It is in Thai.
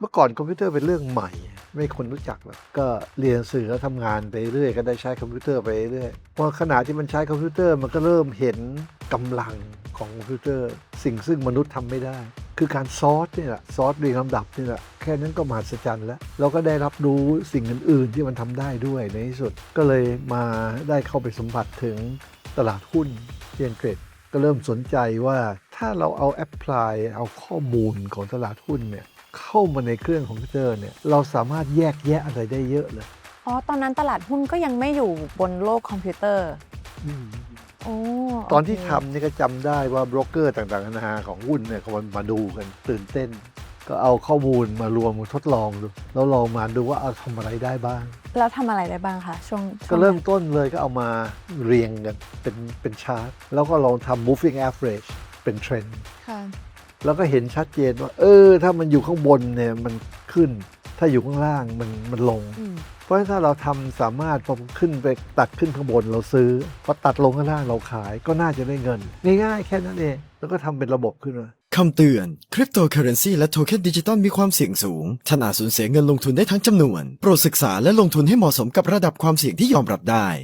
เมื่อก่อนคอมพิวเตอร์เป็นเรื่องใหม่ ไม่คนรู้จักหรอกก็เรียนสื่อแล้วทำงานไปเรื่อยก็ได้ใช้คอมพิวเตอร์ไปเรื่อยพอขณะที่มันใช้คอมพิวเตอร์มันก็เริ่มเห็นกำลังของคอมพิวเตอร์ สิ่งซึ่งมนุษย์ทำไม่ได้ คือการซอสนี่แหละซอสเรียงลำดับนี่แหละแค่นั้นก็มหัศจรรย์แล้วเราก็ได้รับรู้สิ่งอื่น ๆ ที่มันทำได้ด้วยในที่สุดก็เลยมาได้เข้าไปสัมผัสถึงตลาดหุ้นที่อังกฤษก็เริ่มสนใจว่าถ้าเราเอาแอปพลายเอาข้อมูลของตลาดหุ้นเนี่ย เข้ามาในเครื่องคอมพิวเตอร์เนี่ยเราสามารถแยกแยะอะไรได้เยอะเลยอ๋อตอนนั้นตลาดหุ้นก็ยังไม่อยู่บนโลกคอมพิวเตอร์โอ้ตอนที่โเคทำนี่ก็จำได้ว่าโบรกเกอร์ต่างๆนานาของหุ้นเนี่ยเขามาดูกันตื่นเต้น ก็เอาข้อมูลมารวมมาทดลองดูแล้วลองมาดูว่าเอาทำอะไรได้บ้าง แล้วทำอะไรได้บ้างคะช่วงช่วงก็เริ่มนั้นต้นเลยก็เอามาเรียงกันเป็นเป็นชาร์ตแล้วก็ลองทำ moving average เป็นเทรนด์ ค่ะแล้วก็เห็นชัดเจนว่า เออ ถ้ามันอยู่ข้างบนเนี่ยมันขึ้น ถ้าอยู่ข้างล่างมันมันลงอืมเพราะฉะนั้นถ้าเราทำสามารถพอขึ้นไปตัดขึ้นข้างบนเราซื้อพอตัดลงข้างล่างเราขายก็น่าจะได้เงิน ง่ายๆแค่นั้นเองแล้วก็ทำเป็นระบบขึ้นมาคำเตือน คริปโตเคอเรนซีและโทเค็นดิจิตอลมีความเสี่ยงสูงท่านอาจสูญเสียเงินลงทุนได้ทั้งจำนวน โปรดศึกษาและลงทุนให้เหมาะสมกับระดับความเสี่ยงที่ยอมรับได้